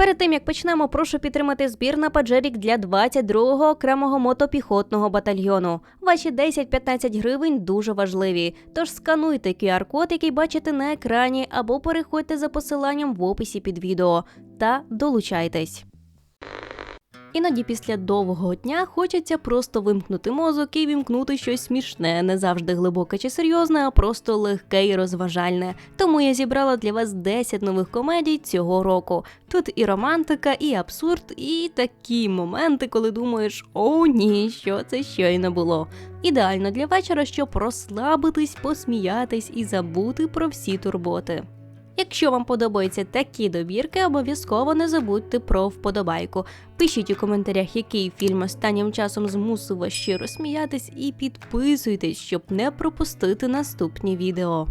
Перед тим як почнемо, прошу підтримати збір на Паджерік для 22-го окремого мотопіхотного батальйону. Ваші 10-15 гривень дуже важливі. Тож скануйте QR-код, який бачите на екрані, або переходьте за посиланням в описі під відео та долучайтесь. Іноді після довгого дня хочеться просто вимкнути мозок і вімкнути щось смішне, не завжди глибоке чи серйозне, а просто легке і розважальне. Тому я зібрала для вас 10 нових комедій цього року. Тут і романтика, і абсурд, і такі моменти, коли думаєш, о ні, що це щойно було. Ідеально для вечора, щоб розслабитись, посміятись і забути про всі турботи. Якщо вам подобаються такі добірки, обов'язково не забудьте про вподобайку. Пишіть у коментарях, який фільм останнім часом змусив вас щиро сміятись, і підписуйтесь, щоб не пропустити наступні відео.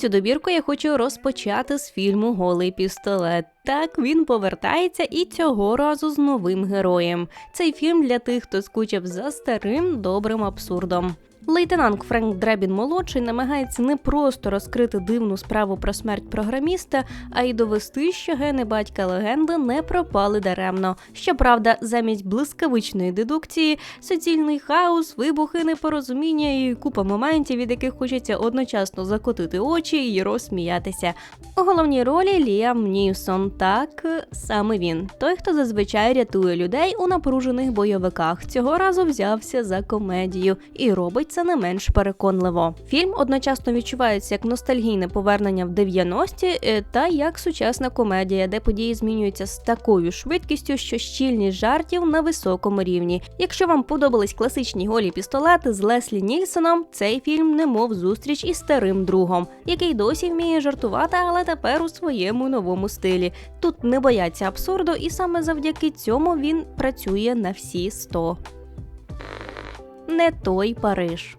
Цю добірку я хочу розпочати з фільму Голий пістолет. Так він повертається і цього разу з новим героєм. Цей фільм для тих, хто скучив за старим добрим абсурдом. Лейтенант Френк Дребін молодший намагається не просто розкрити дивну справу про смерть програміста, а й довести, що гени батька легенди не пропали даремно. Щоправда, замість блискавичної дедукції, суцільний хаос, вибухи, непорозуміння і купа моментів, від яких хочеться одночасно закотити очі і розсміятися. У головній ролі Ліам Нівсон. Так саме він, той, хто зазвичай рятує людей у напружених бойовиках. Цього разу взявся за комедію і робить це не менш переконливо. Фільм одночасно відчувається як ностальгійне повернення в 90-ті е, та як сучасна комедія, де події змінюються з такою швидкістю, що щільність жартів на високому рівні. Якщо вам подобались класичні голі пістолети з Леслі Нільсоном, цей фільм немов зустріч із старим другом, який досі вміє жартувати, але тепер у своєму новому стилі. Тут не бояться абсурду, і саме завдяки цьому він працює на всі 100 не той Париж.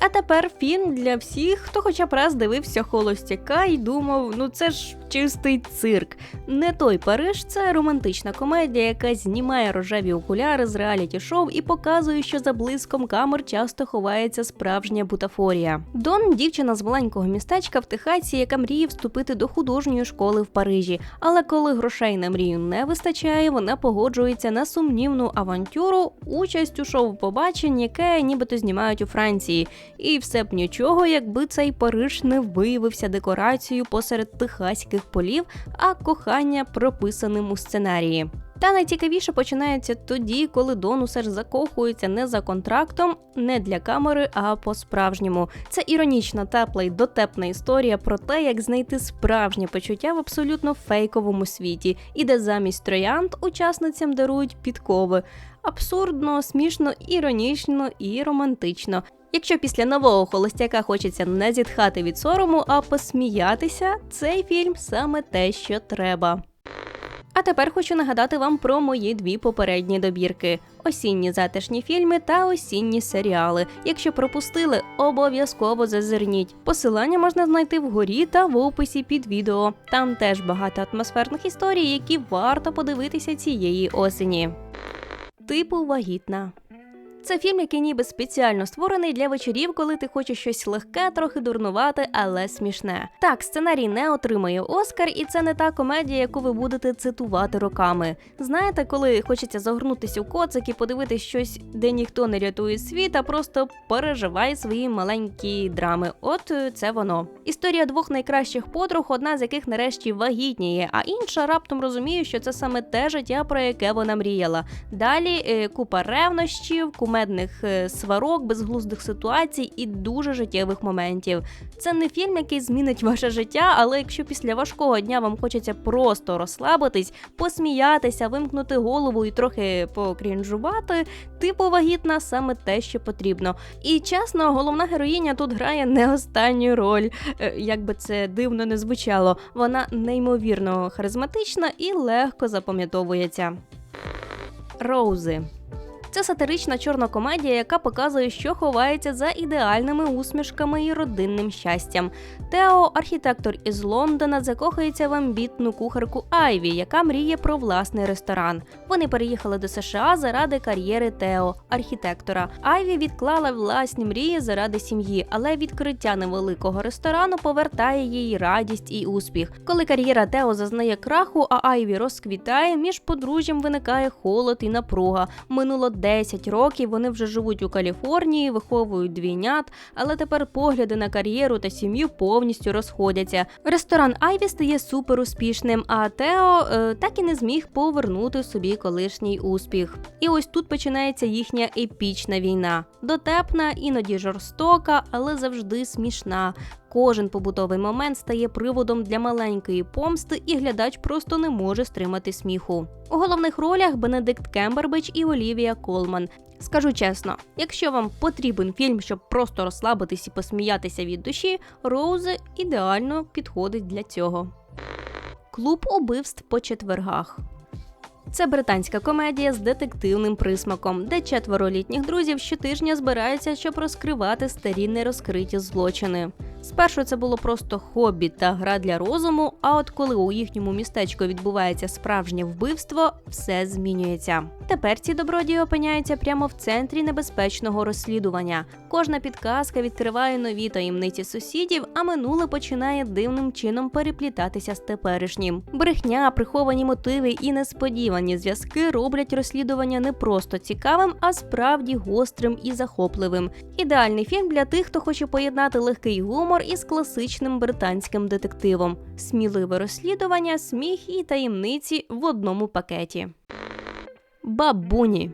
А тепер фільм для всіх, хто хоча б раз дивився холостяка і думав, ну це ж чистий цирк. Не той Париж це романтична комедія, яка знімає рожеві окуляри з реаліті шоу і показує, що за блиском камер часто ховається справжня бутафорія. Дон дівчина з маленького містечка в Техасі, яка мріє вступити до художньої школи в Парижі. Але коли грошей на мрію не вистачає, вона погоджується на сумнівну авантюру, участь у шоу побачень, яке нібито знімають у Франції. І все б нічого, якби цей Париж не виявився декорацією посеред техаських полів, а кохання прописаним у сценарії. Та найцікавіше починається тоді, коли Дон усе ж закохується не за контрактом, не для камери, а по-справжньому. Це іронічна, тепла й дотепна історія про те, як знайти справжнє почуття в абсолютно фейковому світі, і де замість троянд учасницям дарують підкови. Абсурдно, смішно, іронічно і романтично. Якщо після нового холостяка хочеться не зітхати від сорому, а посміятися, цей фільм саме те, що треба. А тепер хочу нагадати вам про мої дві попередні добірки: осінні затишні фільми та осінні серіали. Якщо пропустили, обов'язково зазирніть. Посилання можна знайти вгорі та в описі під відео. Там теж багато атмосферних історій, які варто подивитися цієї осені. Типу вагітна. Це фільм, який ніби спеціально створений для вечорів, коли ти хочеш щось легке, трохи дурнувати, але смішне. Так, сценарій не отримає Оскар, і це не та комедія, яку ви будете цитувати роками. Знаєте, коли хочеться загорнутися в коцик і подивитися щось, де ніхто не рятує світ, а просто переживає свої маленькі драми. От е, це воно. Історія двох найкращих подруг, одна з яких нарешті вагітніє, а інша раптом розуміє, що це саме те життя, про яке вона мріяла. Далі е, купа ревнощів, кумедних е, сварок, безглуздих ситуацій і дуже життєвих моментів. Це не фільм, який змінить ваше життя, але якщо після важкого дня вам хочеться просто розслабитись, посміятися, вимкнути голову і трохи покрінжувати, типу вагітна саме те, що потрібно. І чесно, головна героїня тут грає не останню роль. Е, Як би це дивно не звучало, вона неймовірно харизматична і легко запам'ятовується. Роузи. Це сатирична чорна комедія, яка показує, що ховається за ідеальними усмішками і родинним щастям. Тео, архітектор із Лондона, закохується в амбітну кухарку Айві, яка мріє про власний ресторан. Вони переїхали до США заради кар'єри Тео, архітектора. Айві відклала власні мрії заради сім'ї, але відкриття невеликого ресторану повертає їй радість і успіх. Коли кар'єра Тео зазнає краху, а Айві розквітає, між подружжям виникає холод і напруга. Минуло 10 років. Вони вже живуть у Каліфорнії, виховують двійнят, але тепер погляди на кар'єру та сім'ю повністю розходяться. Ресторан Айві стає супер успішним, а Тео е, так і не зміг повернути собі колишній успіх. І ось тут починається їхня епічна війна. Дотепна, іноді жорстока, але завжди смішна. Кожен побутовий момент стає приводом для маленької помсти, і глядач просто не може стримати сміху. У головних ролях Бенедикт Кембербич і Олівія Колман. Скажу чесно, якщо вам потрібен фільм, щоб просто розслабитись і посміятися від душі, Роузи ідеально підходить для цього. Клуб убивств по четвергах. Це британська комедія з детективним присмаком, де четверо літніх друзів щотижня збираються, щоб розкривати старі нерозкриті злочини. Спершу це було просто хобі та гра для розуму. А от коли у їхньому містечку відбувається справжнє вбивство, все змінюється. Тепер ці добродії опиняються прямо в центрі небезпечного розслідування. Кожна підказка відкриває нові таємниці сусідів, а минуле починає дивним чином переплітатися з теперішнім. Брехня, приховані мотиви і несподівані зв'язки роблять розслідування не просто цікавим, а справді гострим і захопливим. Ідеальний фільм для тих, хто хоче поєднати легкий гумор із класичним британським детективом, сміливе розслідування, сміх і таємниці в одному пакеті. Бабуні.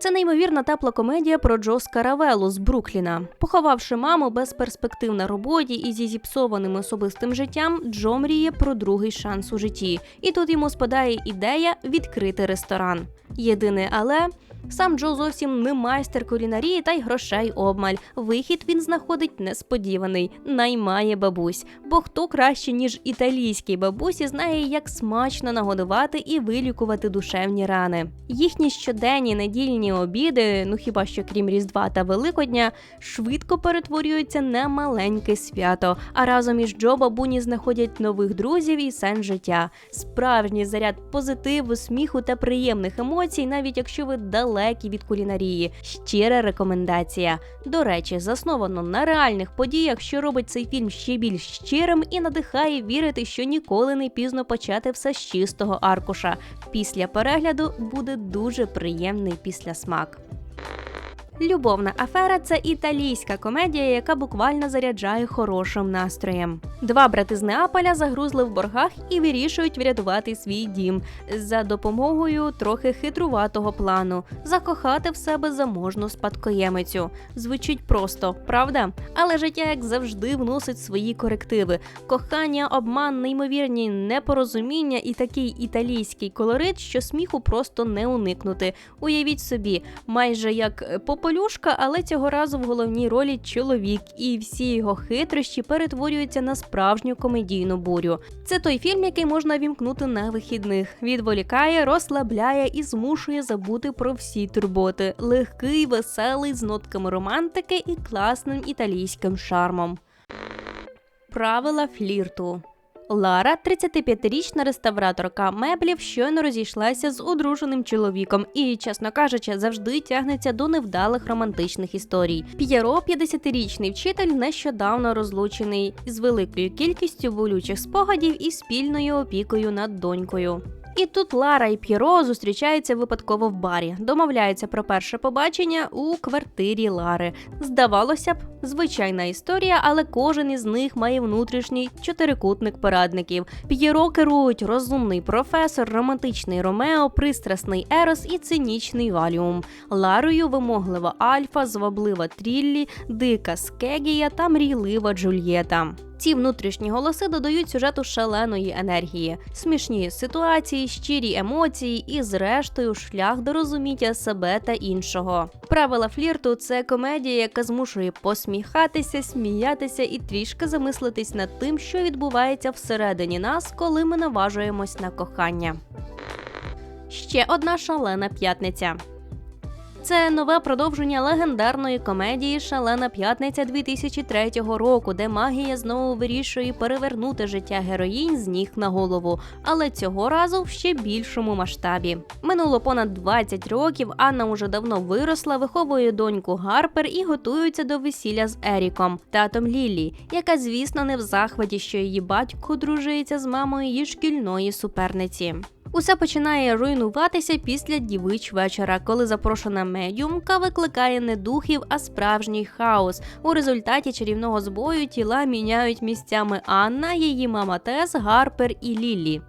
Це неймовірна тепла комедія про Джо Скаравеллу з Брукліна. Поховавши маму без перспектив на роботі і зі зіпсованим особистим життям, Джо мріє про другий шанс у житті. І тут йому спадає ідея відкрити ресторан. Єдине, але сам Джо зовсім не майстер кулінарії та й грошей обмаль. Вихід він знаходить несподіваний, наймає бабусь. Бо хто краще, ніж італійський бабусі, знає, як смачно нагодувати і вилікувати душевні рани. Їхні щоденні недільні обіди, ну хіба що крім Різдва та Великодня, швидко перетворюються на маленьке свято. А разом із Джо бабуні знаходять нових друзів і сенс життя. Справжній заряд позитиву, сміху та приємних емоцій, навіть якщо ви далекі від кулінарії. Щира рекомендація. До речі, засновано на реальних подіях, що робить цей фільм ще більш щирим і надихає вірити, що ніколи не пізно почати все з чистого аркуша. Після перегляду буде дуже приємний післясмак. Любовна афера це італійська комедія, яка буквально заряджає хорошим настроєм. Два брати з Неаполя загрузли в боргах і вирішують врятувати свій дім за допомогою трохи хитруватого плану закохати в себе заможну спадкоємицю. Звучить просто, правда? Але життя, як завжди, вносить свої корективи: кохання, обман, неймовірні непорозуміння і такий італійський колорит, що сміху просто не уникнути. Уявіть собі, майже як попелюшка, але цього разу в головній ролі чоловік, і всі його хитрощі перетворюються на справжню комедійну бурю. Це той фільм, який можна вімкнути на вихідних. Відволікає, розслабляє і змушує забути про всі турботи. Легкий, веселий, з нотками романтики і класним італійським шармом. Правила флірту. Лара, 35-річна реставраторка меблів, щойно розійшлася з одруженим чоловіком і, чесно кажучи, завжди тягнеться до невдалих романтичних історій. П'єро, 50-річний вчитель, нещодавно розлучений з великою кількістю болючих спогадів і спільною опікою над донькою. І тут Лара і П'єро зустрічаються випадково в барі, домовляються про перше побачення у квартирі Лари. Здавалося б, звичайна історія, але кожен із них має внутрішній чотирикутник порадників. П'єро керують розумний професор, романтичний Ромео, пристрасний Ерос і цинічний Валіум. Ларою вимоглива Альфа, зваблива Тріллі, дика Скегія та мрійлива Джульєта. Ці внутрішні голоси додають сюжету шаленої енергії, смішні ситуації, щирі емоції і, зрештою, шлях до розуміття себе та іншого. Правила флірту це комедія, яка змушує посміхатися, сміятися і трішки замислитись над тим, що відбувається всередині нас, коли ми наважуємось на кохання. Ще одна шалена п'ятниця. Це нове продовження легендарної комедії Шалена п'ятниця 2003 року, де магія знову вирішує перевернути життя героїнь з ніг на голову, але цього разу в ще більшому масштабі. Минуло понад 20 років. Анна уже давно виросла, виховує доньку Гарпер і готується до весілля з Еріком, татом Лілі, яка, звісно, не в захваті, що її батько дружиться з мамою її шкільної суперниці. Усе починає руйнуватися після дівич вечора, коли запрошена медіумка викликає не духів, а справжній хаос. У результаті чарівного збою тіла міняють місцями Анна, її мама Тес, Гарпер і Лілі.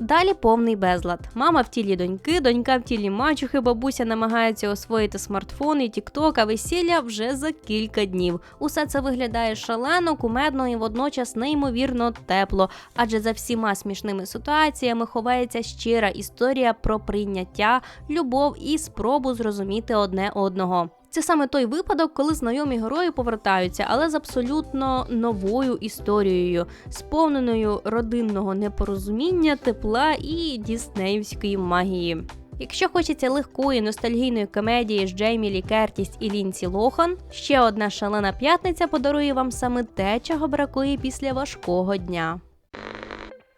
Далі повний безлад. Мама в тілі доньки, донька в тілі мачухи, бабуся намагається освоїти смартфон і тікток, а весілля вже за кілька днів. Усе це виглядає шалено, кумедно і водночас неймовірно тепло, адже за всіма смішними ситуаціями ховається щира історія про прийняття, любов і спробу зрозуміти одне одного. Це саме той випадок, коли знайомі герої повертаються, але з абсолютно новою історією, сповненою родинного непорозуміння, тепла і діснеївської магії. Якщо хочеться легкої ностальгійної комедії з Джеймі Лі Кертіс і Лінсі Лохан, ще одна шалена п'ятниця подарує вам саме те, чого бракує після важкого дня.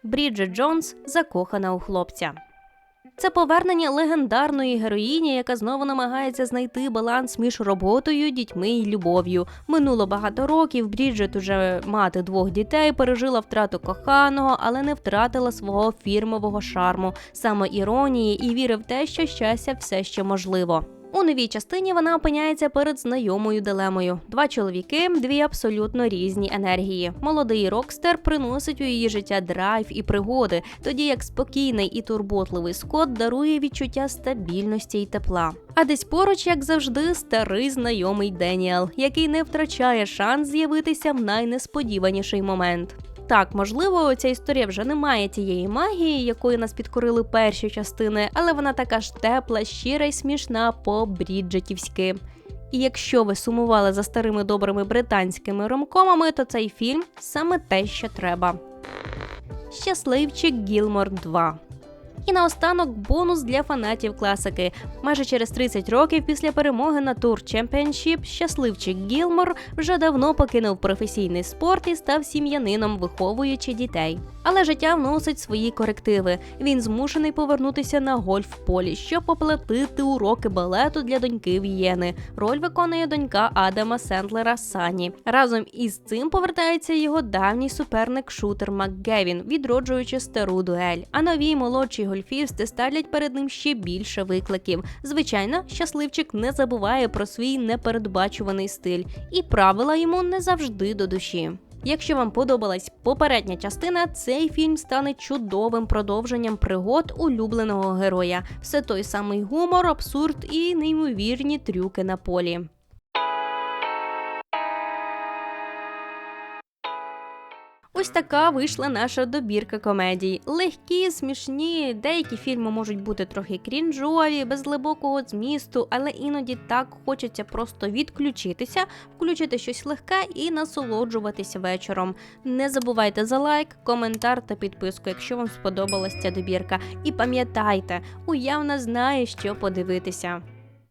Бріджит Джонс закохана у хлопця. Це повернення легендарної героїні, яка знову намагається знайти баланс між роботою, дітьми і любов'ю. Минуло багато років. Бріджет уже мати двох дітей, пережила втрату коханого, але не втратила свого фірмового шарму, самоіронії і віри в те, що щастя все ще можливо. У новій частині вона опиняється перед знайомою дилемою: два чоловіки, дві абсолютно різні енергії. Молодий рокстер приносить у її життя драйв і пригоди, тоді як спокійний і турботливий Скотт дарує відчуття стабільності і тепла. А десь поруч, як завжди, старий знайомий Деніел, який не втрачає шанс з'явитися в найнесподіваніший момент. Так, можливо, ця історія вже не має тієї магії, якою нас підкорили перші частини, але вона така ж тепла, щира й смішна по-бріджетівськи. І якщо ви сумували за старими добрими британськими ромкомами, то цей фільм саме те, що треба. Щасливчик Гілмор 2 і наостанок бонус для фанатів класики. Майже через 30 років після перемоги на тур Championship щасливчик Гілмор вже давно покинув професійний спорт і став сім'янином, виховуючи дітей. Але життя вносить свої корективи. Він змушений повернутися на гольф полі, щоб оплатити уроки балету для доньки В'єни. Роль виконує донька Адама Сендлера Сані. Разом із цим повертається його давній суперник шутер МакГевін, відроджуючи стару дуель. А нові молодші гольфісти ставлять перед ним ще більше викликів. Звичайно, щасливчик не забуває про свій непередбачуваний стиль, і правила йому не завжди до душі. Якщо вам подобалась попередня частина, цей фільм стане чудовим продовженням пригод улюбленого героя. Все той самий гумор, абсурд і неймовірні трюки на полі. Ось така вийшла наша добірка комедій. Легкі, смішні, деякі фільми можуть бути трохи крінжові, без глибокого змісту, але іноді так хочеться просто відключитися, включити щось легке і насолоджуватися вечором. Не забувайте за лайк, коментар та підписку, якщо вам сподобалась ця добірка. І пам'ятайте, уявно знає, що подивитися.